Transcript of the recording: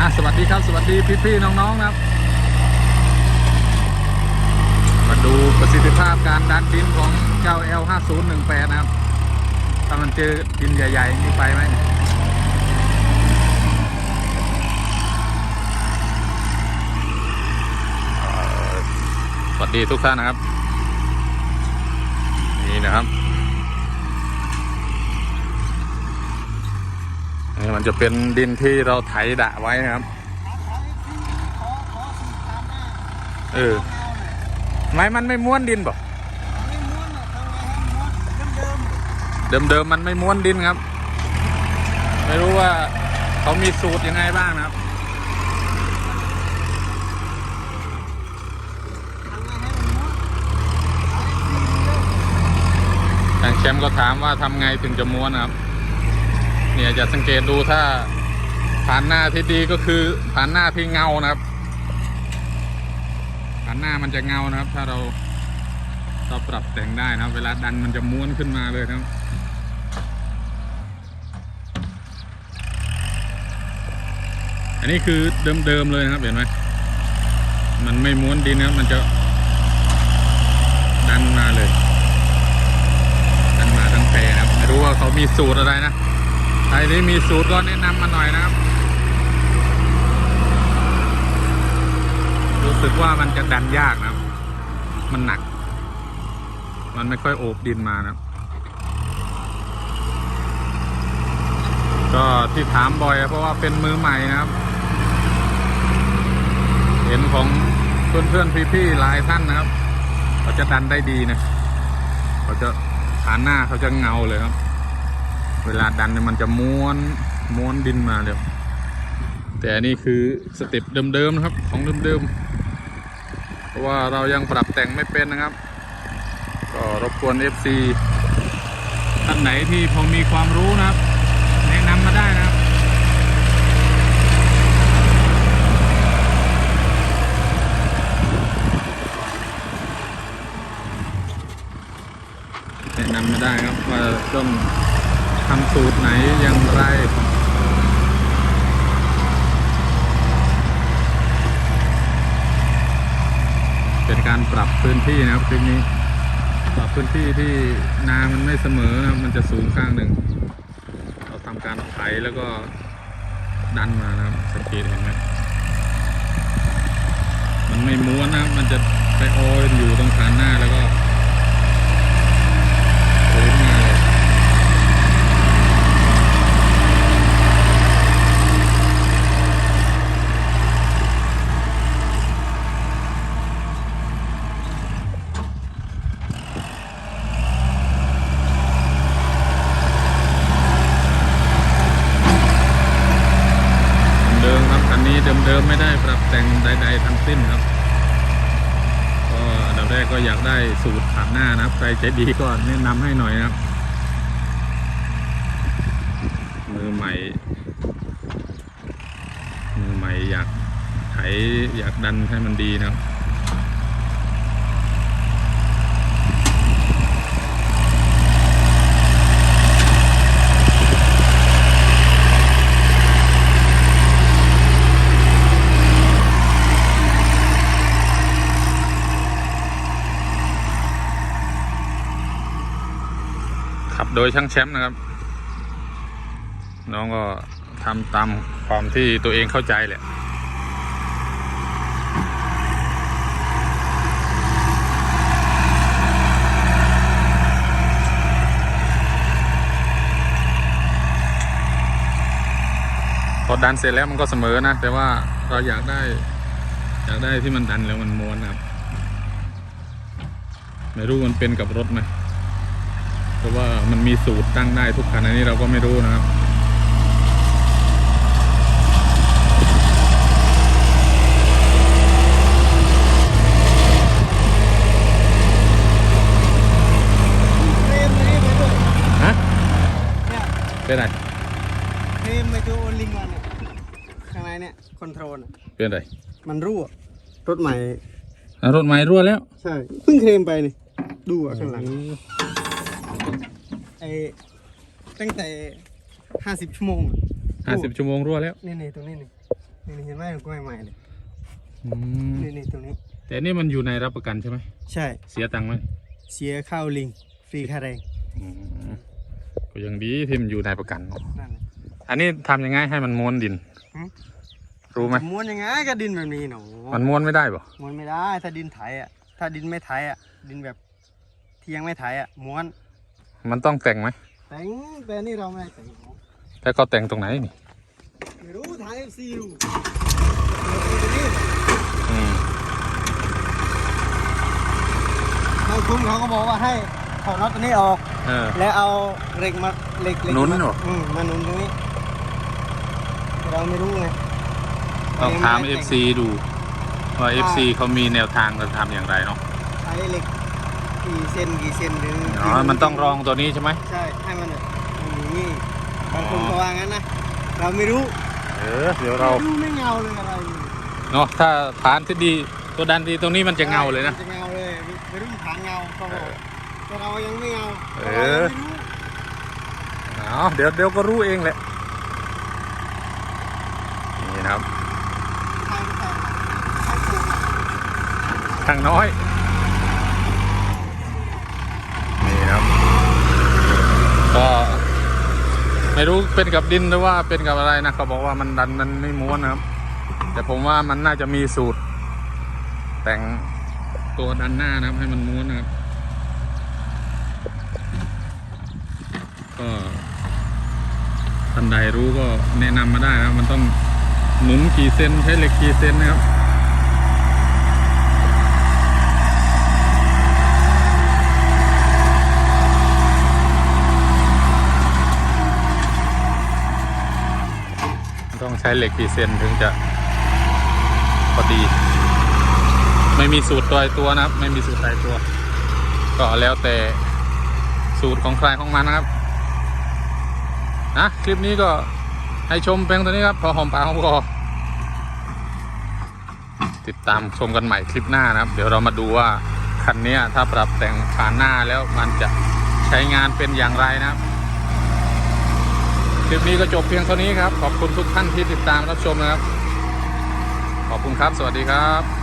อะสวัสดีครับ สวัสดีพี่ๆน้องๆนะครับ มาดูประสิทธิภาพการดันดินของเจ้า L5018 นะครับ ถ้ามันเจอดินใหญ่ๆนี่ไปไหมสวัสดีทุกท่านนะครับ นี่นะครับ มันจะเป็นดินที่เราไถดะไว้นะครับ เออ ไมมันไม่ม้วนดินบอกเดิมๆมันไม่ม้วนดินครับ ไม่รู้ว่าเขามีสูตรยังไงบ้างนะครับทางแชมป์ก็ถามว่าทำไงถึงจะม้วนครับ เนี่ยจะสังเกตดูถ้าผ่านหน้าที่ดีก็คือผ่านหน้าที่เงานะครับผ่านหน้ามันจะเงานะครับ ถ้าเราเราปรับแต่งได้นะเวลาดันมันจะม้วนขึ้นมาเลยนะครับอันนี้คือเดิมๆเลยนะครับเห็นไหมมันไม่ม้วนดินนะครับมันจะดันมาเลยดันมาทั้งแพรนะครับไม่รู้ว่าเขามีสูตรอะไรนะ ใครที่มีสูตรก็แนะนำมาหน่อยนะครับ รู้สึกว่ามันจะดันยากนะครับ มันหนัก มันไม่ค่อยโอบดินมานะครับ ก็ที่ถามบ่อยเพราะว่าเป็นมือใหม่นะครับ เห็นของเพื่อนๆพี่ๆหลายท่านนะครับเขาจะดันได้ดีนะเขาจะฐานหน้าเขาจะเงาเลยครับ เวลาดันเนี่ยมันจะม้วนม้วนดินมาเลยแต่อันนี่คือสเต็ปเดิมๆนะครับของเดิมๆเพราะว่าเรายังปรับแต่งไม่เป็นนะครับ ก็รบกวน FC ท่านไหนที่พอมีความรู้นะครับ แนะนำมาได้นะครับแนะนำมาได้ครับว่าต้อง ทำสูตรไหนอย่างไรเป็นการปรับพื้นที่นะครับคลิปนี้ ปรับพื้นที่ที่นามันไม่เสมอนะครับมันจะสูงข้างหนึ่ง เราทำการไถแล้วก็ดันมานะครับสังเกตเห็นไหมมันไม่ม้วนนะมันจะไปโอยอยู่ตรงฐานหน้าแล้วก็พื้นมาเลย เดิมครับคันนี้เดิมๆไม่ได้ปรับแต่งใด ๆ ทั้ง สิ้นครับก็อันดับแรกก็อยากได้สูตรผ่านหน้านะครับ ใครใจดีก็แนะนำให้หน่อยนะครับ มือใหม่ มือใหม่อยากไถอยากดันให้มันดีนะครับ ดยช่างแชมป์นะครับ น้องก็ทำตามความที่ตัวเองเข้าใจแหละพอดันเสร็จแล้วมันก็เสมอนะ แต่ว่าเราอยากได้ อยากได้ที่มันดันแล้วมันม้วนนะครับ ไม่รู้มันเป็นกับรถไหม เพราะว่ามันมีสูตรตั้งได้ทุกคันอันนี้เราก็ไม่รู้นะครับเฟรมนี้ไปด้วยฮะเนี่ยเป็นไรเฟรมไปตัวโอลิงวันเนี่ยข้างในเนี่ยคอนโทรลอะเป็นไรมันรั่วรถใหม่อะรถใหม่รั่วแล้ว ใช่ เพิ่งเคลมไปนี่ ดูอะข้างหลัง ไอ้ตั้งแต่ห้าสิบชั่วโมงอะห้าสิบชั่วโมงรั่วแล้วนี่นี่ตรงนี้นี่นี่เห็นไหมกล้วยใหม่เลยอืมนี่นี่ตรงนี้ แต่นี่มันอยู่ในรับประกันใช่ไหมใช่ เสียตังค์ไหมเสียข้าวลิงฟรีค่าแรงอืมก็ยังดีที่มันอยู่ในประกันเนอะนั่นแหละอันนี้ทำยังไงให้มันม้วนดินหืม รู้ไหมม้วนยังไงก็ดินแบบนี้หนูมันม้วนไม่ได้ป่ะม้วนไม่ได้ ถ้าดินไถอะถ้าดินไม่ไถอะดินแบบเทียงไม่ไถอะม้วน มันต้องแต่งไหมแต่งแต่นี่เราไม่ได้แต่งหรอกแต่เขาแต่งตรงไหนนี่ไม่รู้ถ่ายเอฟซีดูอืมบางคนเขาก็บอกว่าให้ถอดน็อตตัวนี้ออก เออ แล้วเอาเหล็กมาเหล็กเหล็กหนุนมาเหรออื มมาหนุนตรงนี้แต่เราไม่รู้ไงต้องถามเรยังไได้ FC ดูว่า FC เขามีแนวทางจะทำอย่างไรเนาะ ใช้เหล็ก กี่เซนกี่เซนหรืออ๋อ มันต้องรองตัวนี้ใช่ไหม ใช่ให้มันแบบอย่างนี้บางคนอ๋อก็ว่างั้นนะเราไม่รู้เออ เดี๋ยวเราไม่รู้ไม่เงาเลยอะไรเนาะถ้าฐานที่ดีตัวดันดีตรงนี้มันจะเงาเลยนะจะเงาเลยไม่รู้ฐานเงาเขาบอกแต่เรายังไม่เงาเอเราอยังไม่รู้เอาเดี๋ยวเดี๋ยวก็รู้เองแหละนี่นะครับใครไม่ใครใครถูกทางน้อย นี่นะครับ ก็ ไม่รู้เป็นกับดินหรือว่าเป็นกับอะไรนะเขาบอกว่ามันดันมันไม่ม้วนนะครับ แต่ผมว่ามันน่าจะมีสูตร แต่งตัวดันหน้านะครับ ให้มันม้วนนะครับก็ท่านใดรู้ก็แนะนำมาได้นะมันต้องหนุนกี่เซนใช้เหล็กกี่เซนนะครับ ใช้เหล็กกี่เซนถึงจะพอดี ไม่มีสูตรตายตัวนะครับ ไม่มีสูตรตายตัว ก็แล้วแต่สูตรของใครของมันนะครับนะคลิปนี้ก็ให้ชมเพียงตัวนี้ครับพอหอมปากหอมคอติดตามชมกันใหม่คลิปหน้านะครับ เดี๋ยวเรามาดูว่าคันนี้ถ้าปรับแต่งผ่านหน้าแล้วมันจะใช้งานเป็นอย่างไรนะครับ คลิปนี้ก็จบเพียงเท่านี้ครับ ขอบคุณทุกท่านที่ติดตามรับชมนะครับ ขอบคุณครับ สวัสดีครับ